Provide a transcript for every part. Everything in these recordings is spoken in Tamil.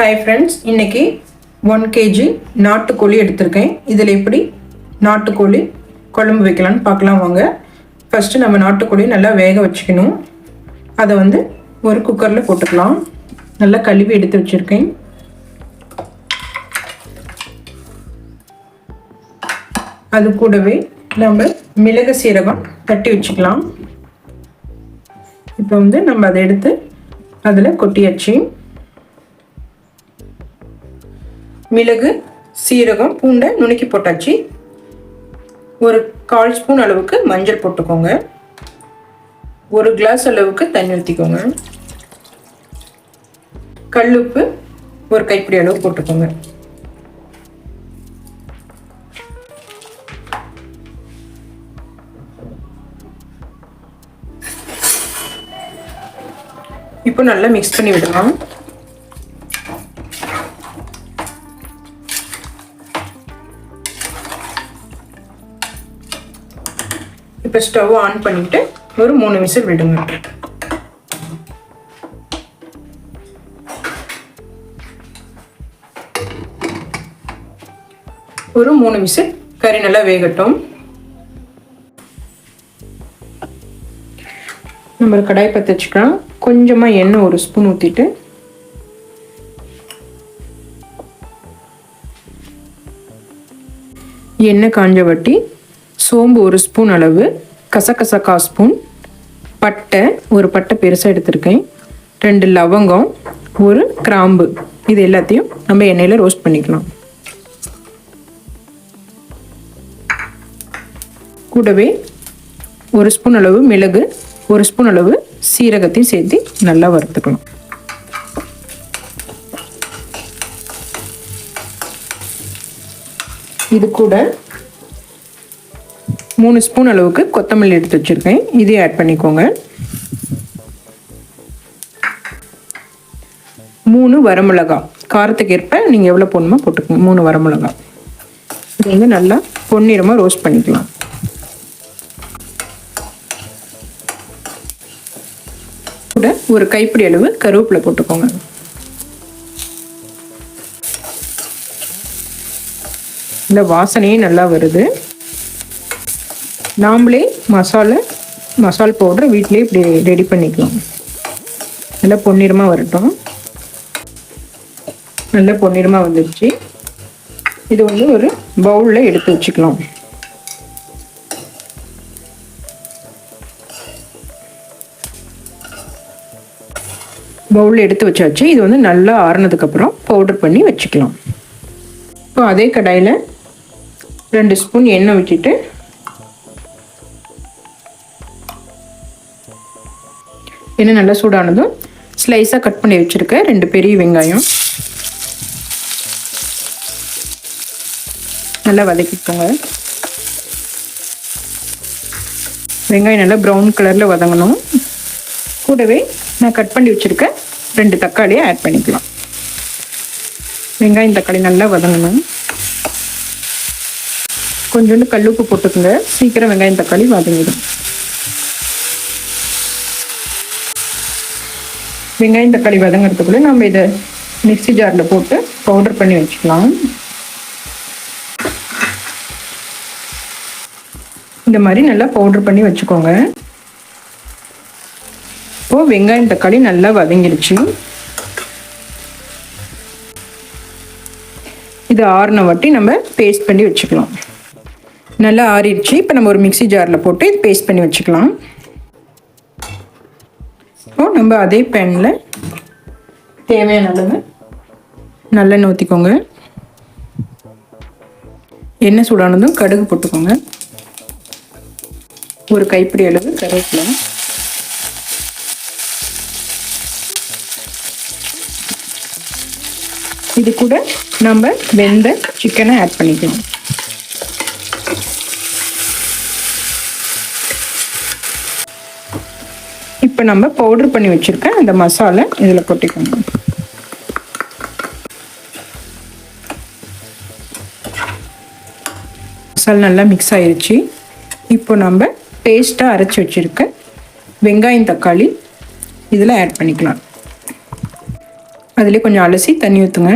ஹாய் ஃப்ரெண்ட்ஸ் இன்றைக்கி ஒன் கேஜி நாட்டுக்கோழி எடுத்திருக்கேன். இதில் எப்படி நாட்டுக்கோழி குழம்பு வைக்கலாம்னு பார்க்கலாம் வாங்க. ஃபஸ்ட்டு நம்ம நாட்டுக்கோழி நல்லா வேக வச்சுக்கணும். அதை வந்து ஒரு குக்கரில் போட்டுக்கலாம். நல்லா கழுவி எடுத்து வச்சுருக்கேன். அது கூடவே நம்ம மிளகு சீரகம் தட்டி வச்சுக்கலாம். இப்போ வந்து நம்ம அதை எடுத்து அதில் கொட்டியாச்சு. மிளகு சீரகம் பூண்டை நுணுக்கி போட்டாச்சு. ஒரு கால் ஸ்பூன் அளவுக்கு மஞ்சள் போட்டுக்கோங்க. ஒரு கிளாஸ் அளவுக்கு தண்ணி ஊற்றிக்கோங்க கல்லுப்பு ஒரு கைப்பிடி அளவு போட்டுக்கோங்க. இப்போ நல்லா மிக்ஸ் பண்ணி விடலாம். இப்போ ஸ்டவ் ஆன் பண்ணிட்டு ஒரு மூணு விசில் விடுங்க. ஒரு மூணு விசில் கறி நல்லா வேகட்டும். நம்ம கடாய் பற்ற வச்சுக்கலாம். கொஞ்சமாக எண்ணெய் ஒரு ஸ்பூன் ஊற்றிட்டு எண்ணெய் காஞ்ச வட்டி சோம்பு ஒரு ஸ்பூன் அளவு கசகசக்கா ஸ்பூன் பட்டை ஒரு பட்டை பெருசாக எடுத்திருக்கேன். ரெண்டு லவங்கம் ஒரு கிராம்பு. இது எல்லாத்தையும் நம்ம எண்ணெயில் ரோஸ்ட் பண்ணிக்கலாம். கூடவே ஒரு ஸ்பூன் அளவு மிளகு ஒரு ஸ்பூன் அளவு சீரகத்தையும் சேர்த்து நல்லா வறுத்துக்கலாம். இது கூட மூணு ஸ்பூன் அளவுக்கு கொத்தமல்லி எடுத்து வச்சுருக்கேன். இதையும் ஆட் பண்ணிக்கோங்க. மூணு வரமிளகா. காரத்துக்கு ஏற்ப நீங்கள் எவ்வளோ போடணுமோ போட்டுக்கோங்க. மூணு வரமிளகா. இது வந்து நல்லா பொன்னிறமாக ரோஸ்ட் பண்ணிக்கலாம். கூட ஒரு கைப்பிடி அளவு கருவேப்பிலை போட்டுக்கோங்க. இந்த வாசனையும் நல்லா வருது. நாம்ளே மசாலா மசால் பவுடர் வீட்டிலே இப்படி ரெடி பண்ணிக்கலாம். நல்லா பொன்னிறமாக வரட்டும். நல்லா பொன்னிறமாக வந்துடுச்சு இது வந்து ஒரு பவுலில் எடுத்து வச்சுக்கலாம். பவுலில் எடுத்து வச்சாச்சு. இது வந்து நல்லா ஆறுனதுக்கப்புறம் பவுடர் பண்ணி வச்சுக்கலாம். இப்போ அதே கடாயில் ரெண்டு ஸ்பூன் எண்ணெய் வச்சுட்டு எண்ணெய் நல்லா சூடானதும் ஸ்லைஸாக கட் பண்ணி வச்சுருக்கேன் ரெண்டு பெரிய வெங்காயம். நல்லா வதக்கிக்கோங்க. வெங்காயம் நல்லா ப்ரௌன் கலரில் வதங்கணும். கூடவே நான் கட் பண்ணி வச்சுருக்கேன் ரெண்டு தக்காளியை ஆட் பண்ணிக்கலாம். வெங்காயம் தக்காளி நல்லா வதங்கணும். கொஞ்சோண்டு கல்லுப்பு போட்டுக்கோங்க. சீக்கிரம் வெங்காயம் தக்காளி வதங்கிடும். வெங்காயம் தக்காளி வதங்கிறதுக்குள்ளே நம்ம இதை மிக்சி ஜாரில் போட்டு பவுடர் பண்ணி வச்சுக்கலாம். இந்த மாதிரி நல்லா பவுடர் பண்ணி வச்சுக்கோங்க. இப்போது வெங்காயம் தக்காளி நல்லா வதங்கிடுச்சு. இது ஆறின வாட்டி நம்ம பேஸ்ட் பண்ணி வச்சுக்கலாம். நல்லா ஆறிடுச்சு. இப்போ நம்ம ஒரு மிக்சி ஜாரில் போட்டு இது பேஸ்ட் பண்ணி வச்சுக்கலாம். இப்போ நம்ம அதே பேனில் தேவையான அளவு நல்லெண்ணெய் ஊற்றிக்கோங்க எண்ணெய் சூடானதும் கடுகு போட்டுக்கோங்க. ஒரு கைப்பிடி அளவு கருவேப்பிலை. இது கூட நம்ம வெந்த சிக்கனை ஆட் பண்ணிக்கணும். இப்போ நம்ம பவுடர் பண்ணி வச்சுருக்க அந்த மசாலா இதில் கொட்டிக்கணும் மசாலா நல்லா மிக்ஸ் ஆயிடுச்சு இப்போ நம்ம பேஸ்ட்டாக அரைச்சி வச்சுருக்க வெங்காயம் தக்காளி இதில் ஆட் பண்ணிக்கலாம். அதிலே கொஞ்சம் அலசி தண்ணி ஊற்றுங்க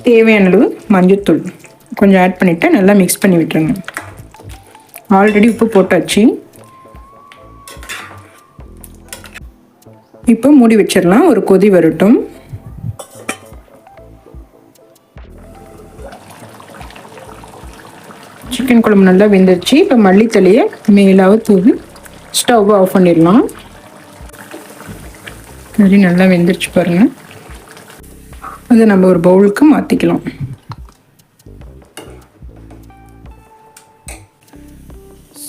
தேவையான அளவு மஞ்சத்தூள் கொஞ்சம் ஆட் பண்ணிவிட்டு நல்லா மிக்ஸ் பண்ணி விட்டுருங்க. ஆல்ரெடி உப்பு போட்டாச்சு. இப்போ மூடி வச்சிடலாம். ஒரு கொதி வரட்டும். சிக்கன் குழம்பு நல்லா வெந்துருச்சு. இப்போ மல்லித்தலையை மேலாக தூவி ஸ்டவ் ஆஃப் பண்ணிடலாம். கறி நல்லா வெந்துருச்சு பாருங்கள் அதை நம்ம ஒரு பவுலுக்கு மாற்றிக்கலாம்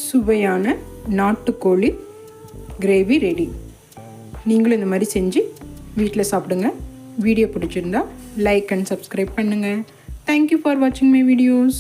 சுவையான நாட்டுக்கோழி கிரேவி ரெடி. நீங்களும் இந்த மாதிரி செஞ்சு வீட்டில் சாப்பிடுங்க. வீடியோ பிடிச்சிருந்தா லைக் அண்ட் சப்ஸ்கிரைப் பண்ணுங்கள் தேங்க்யூ ஃபார் வாட்சிங் மை வீடியோஸ்